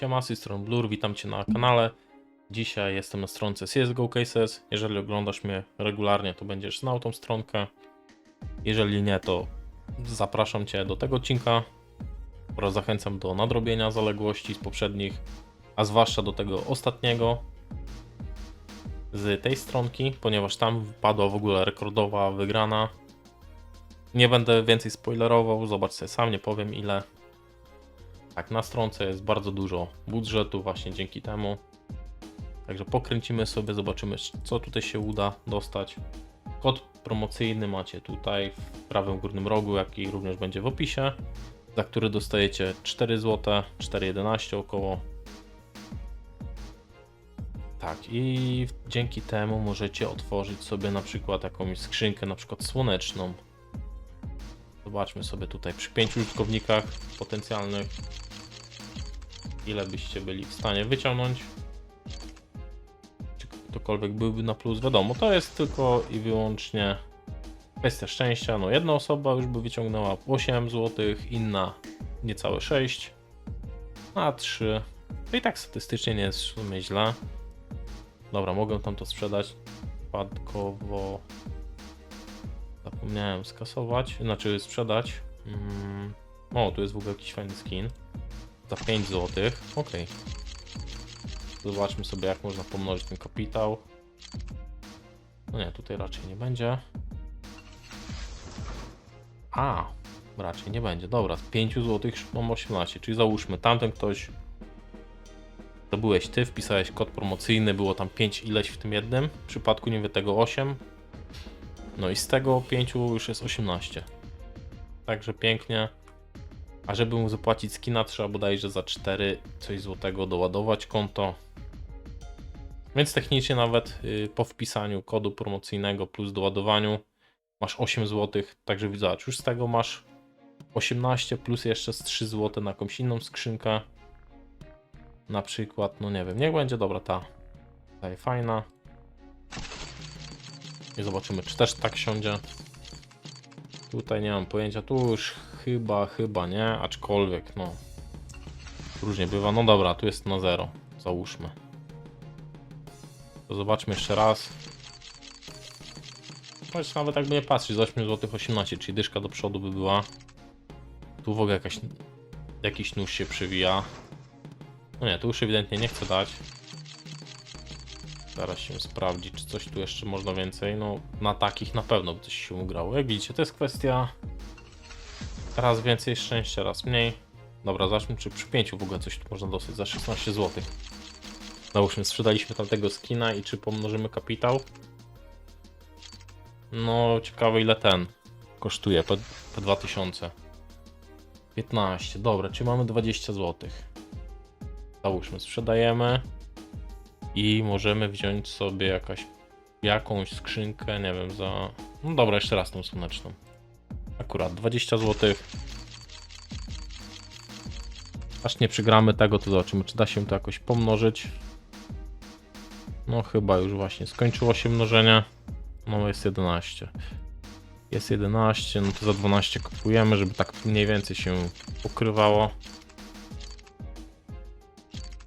Siema, z tej strony Blur, witam Cię na kanale. Dzisiaj jestem na stronce CSGO Cases. Jeżeli oglądasz mnie regularnie, to będziesz znał tą stronkę. Jeżeli nie, to zapraszam Cię do tego odcinka oraz zachęcam do nadrobienia zaległości z poprzednich, a zwłaszcza do tego ostatniego z tej stronki, ponieważ tam wpadła w ogóle rekordowa wygrana. Nie będę więcej spoilerował, zobacz sobie sam, nie powiem ile. Tak, na stronce jest bardzo dużo budżetu właśnie dzięki temu. Także pokręcimy sobie, zobaczymy co tutaj się uda dostać. Kod promocyjny macie tutaj w prawym górnym rogu, jak i również będzie w opisie, za który dostajecie 4 zł, 4,11 około. Tak, i dzięki temu możecie otworzyć sobie na przykład jakąś skrzynkę, na przykład słoneczną. Zobaczmy sobie tutaj przy pięciu użytkownikach potencjalnych, ile byście byli w stanie wyciągnąć. Czy ktokolwiek byłby na plus? Wiadomo, to jest tylko i wyłącznie kwestia szczęścia. No, jedna osoba już by wyciągnęła 8 zł, inna niecałe 6, a 3. To i tak statystycznie nie jest w sumie źle. Dobra, mogę tam to sprzedać. Przypadkowo zapomniałem skasować, znaczy sprzedać. Mm. O, tu jest w ogóle jakiś fajny skin. Za 5 zł. Ok. Zobaczmy sobie, jak można pomnożyć ten kapitał. No nie, tutaj raczej nie będzie. A, raczej nie będzie. Dobra, z 5 zł mam 18, czyli załóżmy, tamten ktoś to byłeś ty, wpisałeś kod promocyjny, było tam 5 ileś w tym jednym, w przypadku nie wiem tego 8. No i z tego 5 już jest 18. Także pięknie. A żeby mu zapłacić skina, trzeba bodajże za 4 coś złotego doładować konto. Więc technicznie nawet y, po wpisaniu kodu promocyjnego plus doładowaniu masz 8 zł. Także zobacz, już z tego masz 18 plus jeszcze z 3 zł na jakąś inną skrzynkę. Na przykład, no nie wiem, niech będzie dobra ta. Tutaj fajna. I zobaczymy, czy też tak siądzie. Tutaj nie mam pojęcia, tu już chyba, chyba nie, aczkolwiek, no. Różnie bywa. No dobra, tu jest na zero. Załóżmy. To zobaczmy jeszcze raz. Choć nawet jakby nie patrzeć, z 8 zł 18, czyli dyszka do przodu by była. Tu w ogóle jakaś, jakiś nóż się przewija. No nie, tu już ewidentnie nie chcę dać. Zaraz się sprawdzi, czy coś tu jeszcze można więcej. No, na takich na pewno by coś się ugrało. Jak widzicie, to jest kwestia raz więcej szczęścia, raz mniej. Dobra, zacznijmy, czy przy pięciu w ogóle coś tu można dostać za 16 zł. Załóżmy, sprzedaliśmy tamtego skina i czy pomnożymy kapitał? No, ciekawe ile ten kosztuje, po, po 2000. 15, dobra, czy mamy 20 zł. Załóżmy, sprzedajemy i możemy wziąć sobie jakaś, jakąś skrzynkę, nie wiem, za... No dobra, jeszcze raz tą słoneczną. Akurat 20 zł. Aż nie przygramy tego, to zobaczymy, czy da się to jakoś pomnożyć. No chyba już właśnie skończyło się mnożenie. No jest 11. Jest 11, no to za 12 kupujemy, żeby tak mniej więcej się pokrywało.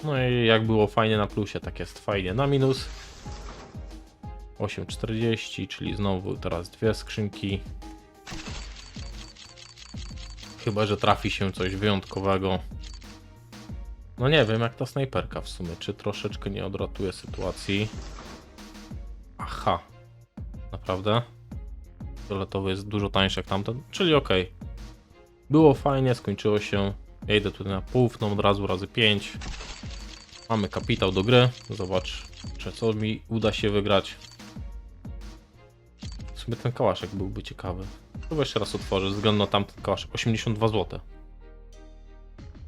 No i jak było fajnie na plusie, tak jest fajnie na minus. 8,40, czyli znowu teraz dwie skrzynki. Chyba, że trafi się coś wyjątkowego. No nie wiem, jak ta snajperka w sumie, czy troszeczkę nie odratuje sytuacji. Aha, naprawdę? Fioletowy jest dużo tańszy jak tamten, czyli ok. Było fajnie, skończyło się. Ja idę tutaj na półfną od razu razy 5. Mamy kapitał do gry. Zobacz, czy co mi uda się wygrać. W sumie ten kałaszek byłby ciekawy. Chyba jeszcze raz otworzę, ze na tamten kałaszek. 82 zł.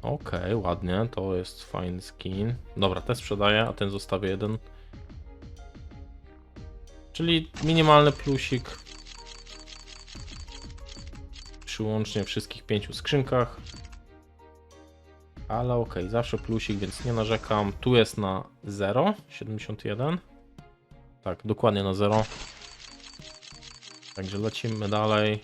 Okej, ładnie, to jest fajny skin. Dobra, ten sprzedaję, a ten zostawię jeden. Czyli minimalny plusik. Przy łącznie wszystkich pięciu skrzynkach. Ale ok, zawsze plusik, więc nie narzekam. Tu jest na 0, 71. Tak, dokładnie na 0. Także lecimy dalej.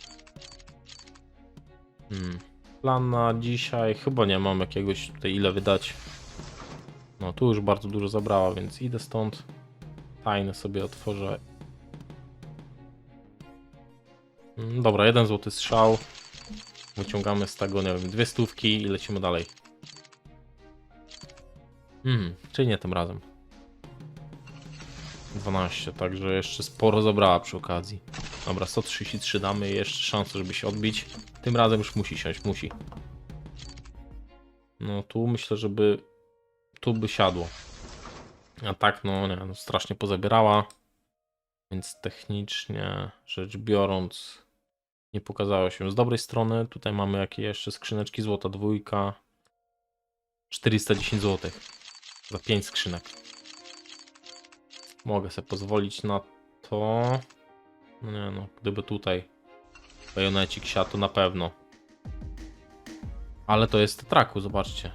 Hmm. Plan na dzisiaj, chyba nie mam jakiegoś tutaj ile wydać. No tu już bardzo dużo zabrała, więc idę stąd. Tajny sobie otworzę. Mm, Dobra, jeden złoty strzał. Wyciągamy z tego, nie wiem, dwie stówki i lecimy dalej. Hmm, czyli nie tym razem. 12, także jeszcze sporo zabrała przy okazji. Dobra, 133 damy jeszcze szansę, żeby się odbić. Tym razem już musi siąść, musi. No tu myślę, żeby tu by siadło. A tak, no nie, no strasznie pozabierała. Więc technicznie rzecz biorąc, nie pokazało się z dobrej strony. Tutaj mamy jakieś jeszcze skrzyneczki, złota dwójka. 410 zł za 5 skrzynek. Mogę sobie pozwolić na to. No nie no, gdyby tutaj bajonecik siadł, to na pewno. Ale to jest traku, zobaczcie.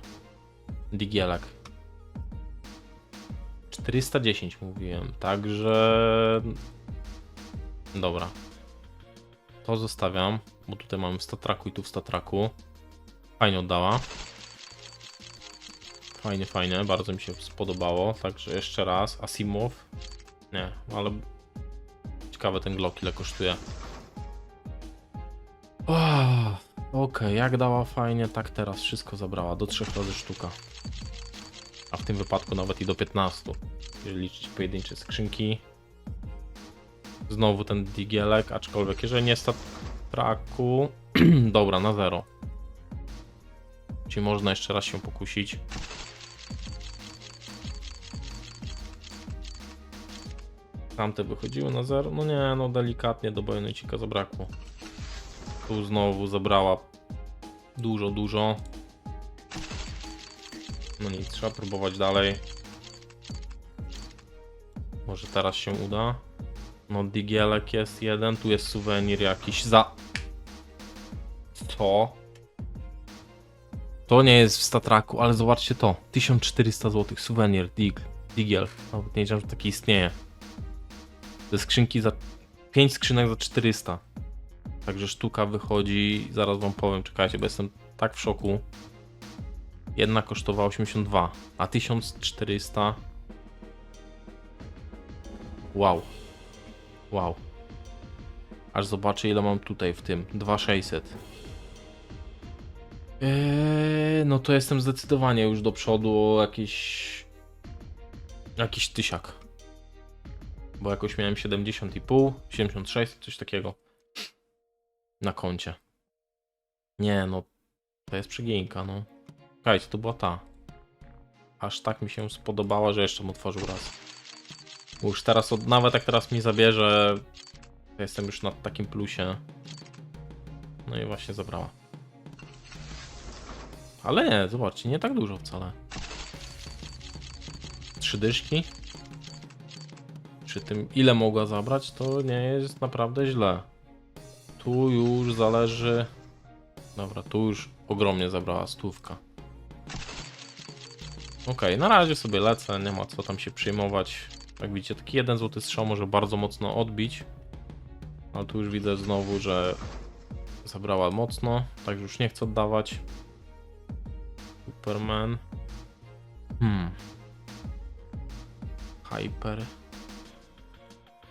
Digielek. 410 mówiłem, także... Dobra. To zostawiam, bo tutaj mamy w statraku i tu w statraku. Fajnie oddała. Fajnie, fajnie, bardzo mi się spodobało. Także jeszcze raz, Asimov. Nie, ale ciekawe ten Glock ile kosztuje. Oh, Okej, jak dała fajnie, tak teraz wszystko zabrała. Do 3 razy sztuka. A w tym wypadku nawet i do 15. Jeżeli liczyć pojedyncze skrzynki. Znowu ten digielek, aczkolwiek jeżeli nie jest traku. Dobra, na zero. Czyli można jeszcze raz się pokusić. Tamte wychodziły na zero. No nie, no delikatnie do bajonecika zabrakło. Tu znowu zabrała dużo, dużo. No nic, trzeba próbować dalej. Może teraz się uda. No digielek jest jeden, tu jest suwenir jakiś za... Co? To nie jest w statraku, ale zobaczcie to. 1400 zł, suwenir, dig, digiel. Nawet nie wiedziałem, że taki istnieje. Te skrzynki za... 5 skrzynek za 400. Także sztuka wychodzi, zaraz wam powiem, czekajcie, bo jestem tak w szoku. Jedna kosztowała 82, a 1400. Wow. Wow. Aż zobaczę ile mam tutaj w tym. 2600. Eee, no to jestem zdecydowanie już do przodu o jakiś... Jakiś tysiak. Bo jakoś miałem 70,5, 76, coś takiego. Na koncie. Nie no, to jest przegięka, no. Słuchajcie, to była ta. Aż tak mi się spodobała, że jeszcze mu otworzył raz. Bo już teraz, od, nawet jak teraz mi zabierze, to jestem już na takim plusie. No i właśnie zabrała. Ale nie, zobaczcie, nie tak dużo wcale. Trzy dyszki. Przy tym, ile mogła zabrać, to nie jest naprawdę źle. Tu już zależy. Dobra, tu już ogromnie zabrała stówka. Okej, na razie sobie lecę, nie ma co tam się przejmować. Jak widzicie, taki jeden złoty strzał może bardzo mocno odbić. Ale tu już widzę znowu, że zabrała mocno, także już nie chcę oddawać. Superman. Hmm. Hyper.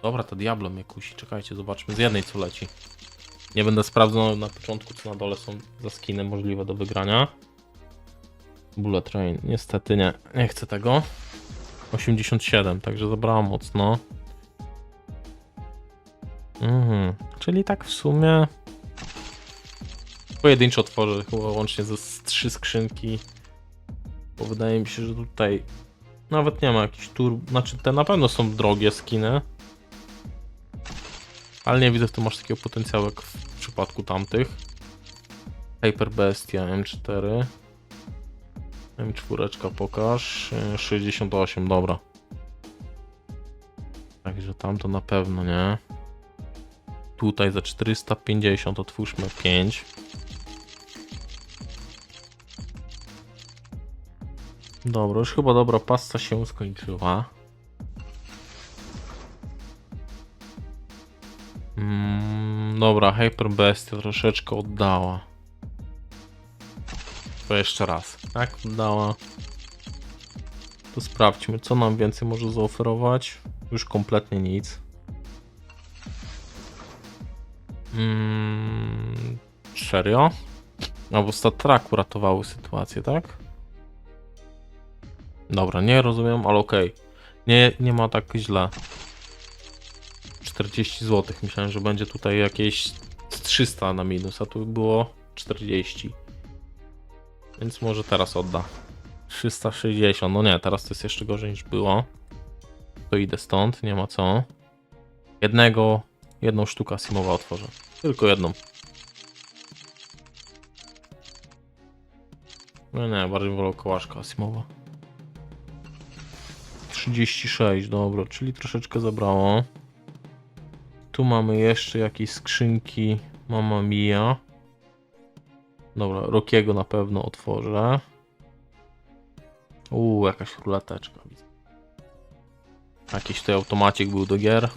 Dobra, to Diablo mnie kusi. Czekajcie, zobaczmy z jednej co leci. Nie będę sprawdzał na początku, co na dole są za skiny możliwe do wygrania. Bullet Train. Niestety nie, nie chcę tego. 87, także zabrała mocno. Mhm, czyli tak w sumie pojedynczo otworzę chyba łącznie ze trzy skrzynki. Bo wydaje mi się, że tutaj nawet nie ma jakichś tur... Znaczy te na pewno są drogie skiny. Ale nie widzę w tym aż takiego potencjału jak w przypadku tamtych. Hyper Bestia M4. M4 pokaż. E, 68, dobra. Także tam to na pewno nie. Tutaj za 450 otwórzmy 5. Dobra, już chyba dobra pasta się skończyła. Mm, dobra, Hyper Bestia troszeczkę oddała. To jeszcze raz. Tak, oddała. To sprawdźmy, co nam więcej może zaoferować. Już kompletnie nic. Mm, serio? Albo StatTrack uratowały sytuację, tak? Dobra, nie rozumiem, ale okej. Nie, nie ma tak źle. 40 zł. Myślałem, że będzie tutaj jakieś z 300 na minus, a tu było 40. Więc może teraz odda. 360. No nie, teraz to jest jeszcze gorzej niż było. To idę stąd, nie ma co. Jednego, jedną sztukę Simowa otworzę. Tylko jedną. No nie, bardziej wolę kołaszka Asimowa. 36, dobra, czyli troszeczkę zabrało. Tu mamy jeszcze jakieś skrzynki Mama Mia. Dobra, Rokiego na pewno otworzę. Uuu, jakaś ruleteczka. Jakiś tutaj automacik był do gier.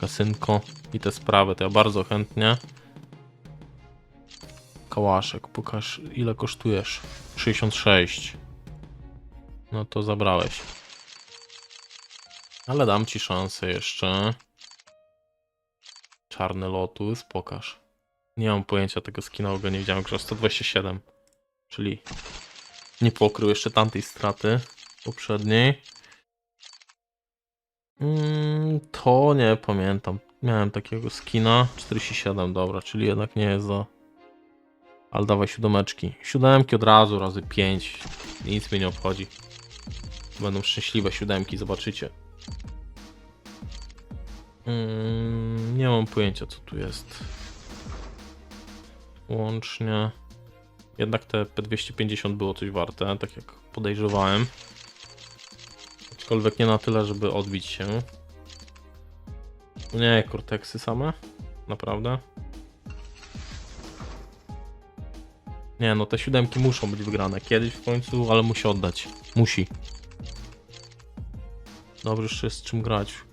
Kasynko i te sprawy, to ja bardzo chętnie. Kałaszek, pokaż ile kosztujesz. 66. No to zabrałeś. Ale dam ci szansę jeszcze. Czarny Lotus, pokaż. Nie mam pojęcia tego skina, go nie widziałem, że 127. Czyli nie pokrył jeszcze tamtej straty poprzedniej. Mm, to nie pamiętam. Miałem takiego skina. 47, dobra, czyli jednak nie jest za. Ale dawaj siódemeczki. Siódemki od razu, razy 5. Nic mnie nie obchodzi. Będą szczęśliwe siódemki, zobaczycie. Mm, nie mam pojęcia, co tu jest. Łącznie. Jednak te P250 było coś warte, tak jak podejrzewałem. Aczkolwiek nie na tyle, żeby odbić się. Nie, korteksy same? Naprawdę? Nie, no te siódemki muszą być wygrane. Kiedyś w końcu, ale musi oddać. Musi. Dobrze, jeszcze jest z czym grać.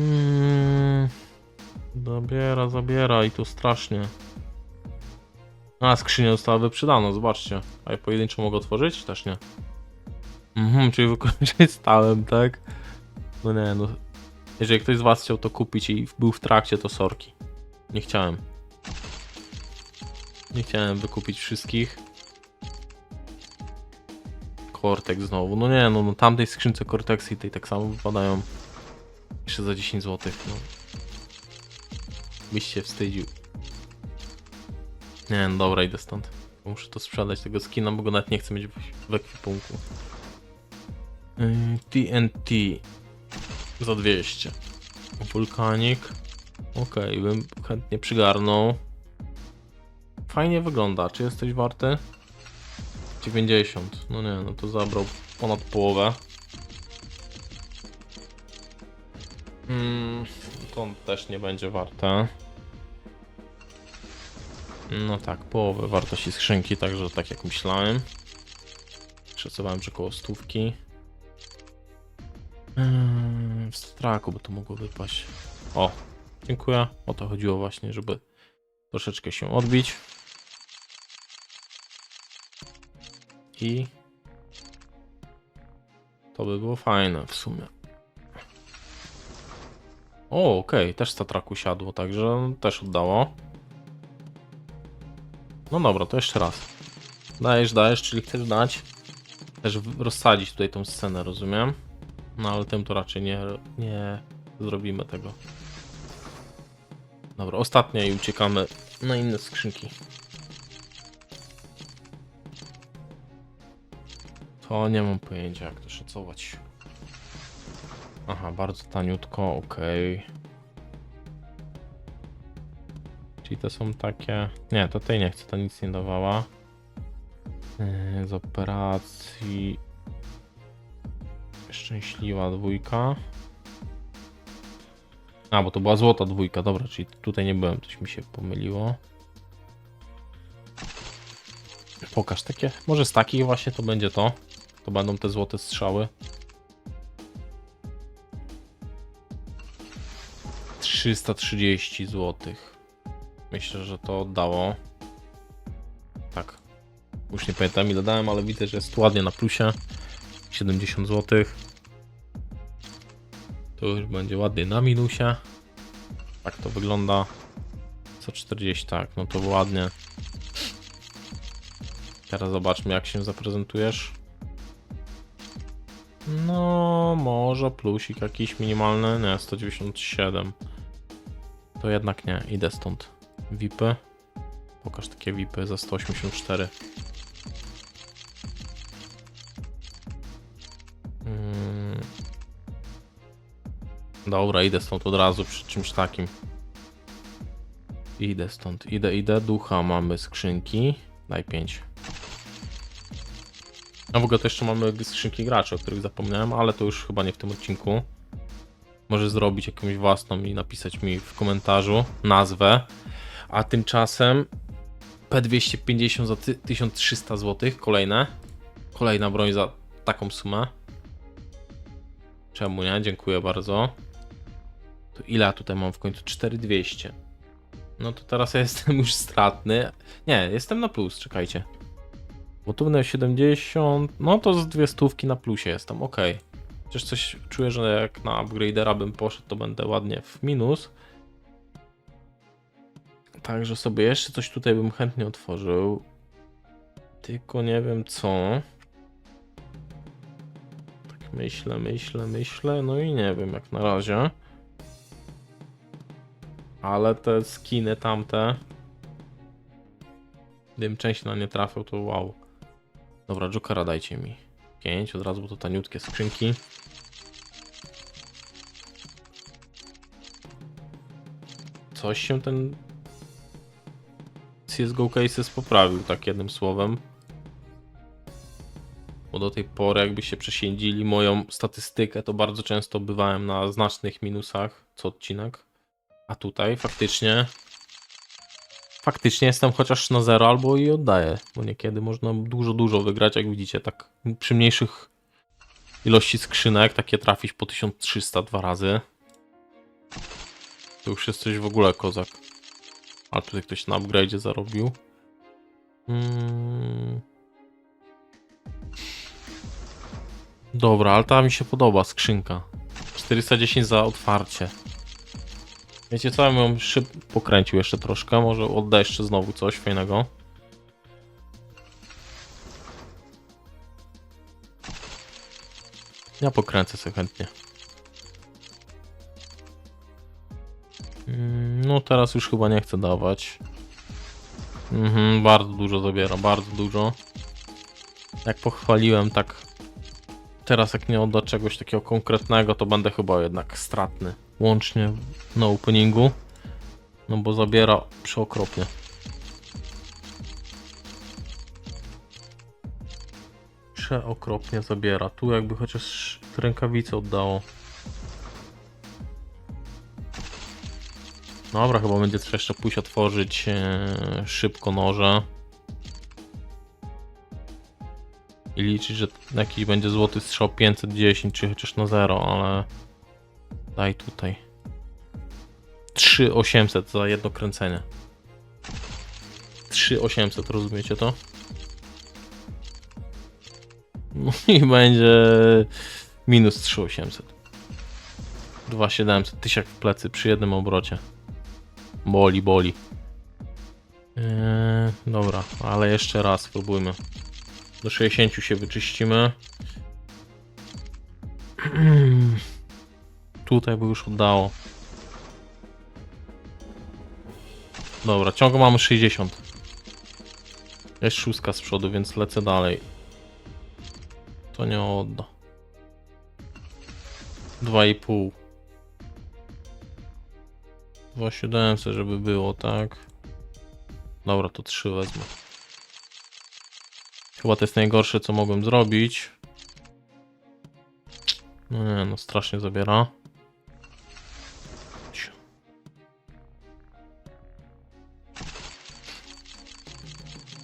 Mm, zabiera, zabiera i to strasznie. A, skrzynia została wyprzedana, zobaczcie. A ja pojedynczo mogę otworzyć? Też nie. Mhm, czyli wykorzystałem, tak? No nie, no. Jeżeli ktoś z was chciał to kupić i był w trakcie, to sorki. Nie chciałem. Nie chciałem wykupić wszystkich. Cortex znowu. No nie, no, no tamtej skrzynce Cortexy tej tak samo wypadają. Jeszcze za 10 zł. No. Byś się wstydził. Nie, no dobra, idę stąd. Muszę to sprzedać tego skina, bo go nawet nie chcę mieć w, ekwipunku. Yy, TNT za 200. Wulkanik. Okej, bym chętnie przygarnął. Fajnie wygląda. Czy jesteś warty? 90. No nie, no to zabrał ponad połowę. Mm, to też nie będzie warte. No tak, połowę wartości skrzynki, także tak jak myślałem. Szacowałem, że koło stówki. Yy, w straku by to mogło wypaść. O, dziękuję. O to chodziło właśnie, żeby troszeczkę się odbić. I to by było fajne w sumie. O, okej, też statraku siadło, także też oddało. No dobra, to jeszcze raz. Dajesz, dajesz, czyli chcesz dać. Też rozsadzić tutaj tą scenę, rozumiem? No ale tym to raczej nie, nie zrobimy tego. Dobra, ostatnia i uciekamy na inne skrzynki. To nie mam pojęcia jak to szacować. Aha, bardzo taniutko, okej. Czyli to są takie... Nie, to tej nie chcę, to nic nie dawała. Yy, Z operacji... Szczęśliwa dwójka. A, bo to była złota dwójka, dobra, czyli tutaj nie byłem, coś mi się pomyliło. Pokaż takie, może z takich właśnie to będzie to. To będą te złote strzały. 330 zł. Myślę, że to oddało. Tak. Już nie pamiętam ile dałem, ale widzę, że jest ładnie na plusie. 70 zł. To już będzie ładnie na minusie. Tak to wygląda. Co 40, tak, no to ładnie. Teraz zobaczmy, jak się zaprezentujesz. No, może plusik jakiś minimalny. Nie, 197. To jednak nie, idę stąd. VIPy. Pokaż takie VIPy za 184. Mm. Dobra, idę stąd od razu przy czymś takim. Idę stąd, idę, idę. Ducha mamy skrzynki. Daj 5. A w ogóle to jeszcze mamy skrzynki graczy, o których zapomniałem, ale to już chyba nie w tym odcinku. Może zrobić jakąś własną i napisać mi w komentarzu nazwę. A tymczasem P250 za ty- 1300 zł, kolejne. Kolejna broń za taką sumę. Czemu nie? Dziękuję bardzo. To ile ja tutaj mam w końcu? 4200. No to teraz ja jestem już stratny. Nie, jestem na plus, czekajcie. Gotówne 70, no to z dwie stówki na plusie jestem, ok. Chociaż coś czuję, że jak na upgradera bym poszedł, to będę ładnie w minus. Także sobie jeszcze coś tutaj bym chętnie otworzył. Tylko nie wiem co. Tak myślę, myślę, myślę, no i nie wiem jak na razie. Ale te skiny tamte. Gdybym część na nie trafił, to wow. Dobra, Jokera dajcie mi. 5 od razu, bo to taniutkie skrzynki. Coś się ten CSGO Cases poprawił, tak jednym słowem. Bo do tej pory, jakby się przesiędzili moją statystykę, to bardzo często bywałem na znacznych minusach co odcinek. A tutaj faktycznie. Faktycznie jestem chociaż na zero albo i oddaję. Bo niekiedy można dużo, dużo wygrać, jak widzicie. Tak przy mniejszych ilości skrzynek takie trafić po 1300 dwa razy. To już jest coś w ogóle kozak. A tutaj ktoś na upgrade zarobił. Mm. Dobra, ale ta mi się podoba, skrzynka. 410 za otwarcie. Wiecie co, ja bym szyb pokręcił jeszcze troszkę, może odda jeszcze znowu coś fajnego. Ja pokręcę sobie chętnie. No teraz już chyba nie chcę dawać. Mhm, bardzo dużo zabiera, bardzo dużo. Jak pochwaliłem, tak teraz jak nie odda czegoś takiego konkretnego, to będę chyba jednak stratny. Łącznie na openingu. No bo zabiera przeokropnie. Przeokropnie zabiera. Tu jakby chociaż rękawice oddało. Dobra, chyba będzie trzeba jeszcze pójść otworzyć e, szybko noże. I liczyć, że jakiś będzie złoty strzał 510, czy chociaż na zero, ale daj tutaj. 3800 za jedno kręcenie. 3800, rozumiecie to? No i będzie minus 3800. 2700, tysiak w plecy przy jednym obrocie. Boli, boli. Eee, dobra, ale jeszcze raz spróbujmy. Do 60 się wyczyścimy. Tutaj by już udało. Dobra, ciągle mamy 60. Jest szóstka z przodu, więc lecę dalej. To nie odda. 2,5. 2700, żeby było, tak? Dobra, to 3 wezmę. Chyba to jest najgorsze, co mogłem zrobić. No nie, no strasznie zabiera.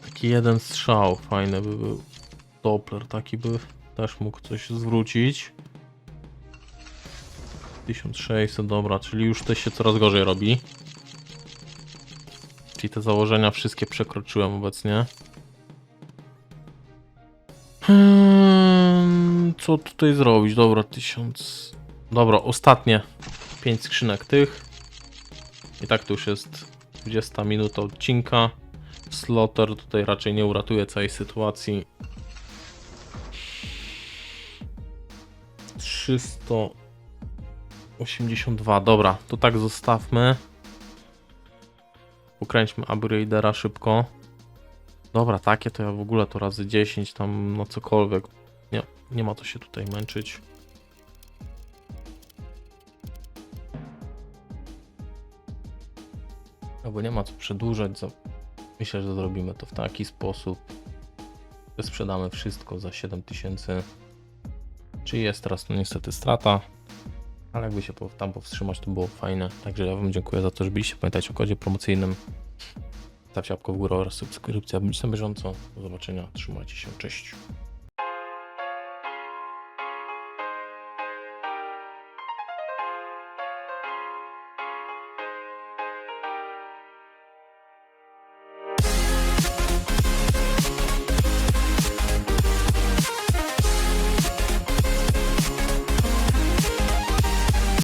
Taki jeden strzał, fajny by był. Doppler taki by też mógł coś zwrócić. 1600, dobra, czyli już to się coraz gorzej robi. Czyli te założenia wszystkie przekroczyłem obecnie. Hmm, co tutaj zrobić? Dobra, tysiąc. Dobra, ostatnie 5 skrzynek tych. I tak to już jest 20 minuta odcinka. Slaughter tutaj raczej nie uratuje całej sytuacji. 382, dobra, to tak zostawmy. Ukręćmy upgradera szybko. Dobra, takie to ja w ogóle to razy 10 tam no cokolwiek. Nie, nie ma co się tutaj męczyć. Albo nie ma co przedłużać. Za... Myślę, że zrobimy to w taki sposób. Sprzedamy wszystko za 7000. Czy jest teraz to niestety strata. Ale jakby się tam powstrzymać, to było fajne. Także ja Wam dziękuję za to, że byliście. Pamiętajcie o kodzie promocyjnym. Stawcie łapkę w górę oraz subskrypcja, aby na bieżąco. Do zobaczenia. Trzymajcie się. Cześć.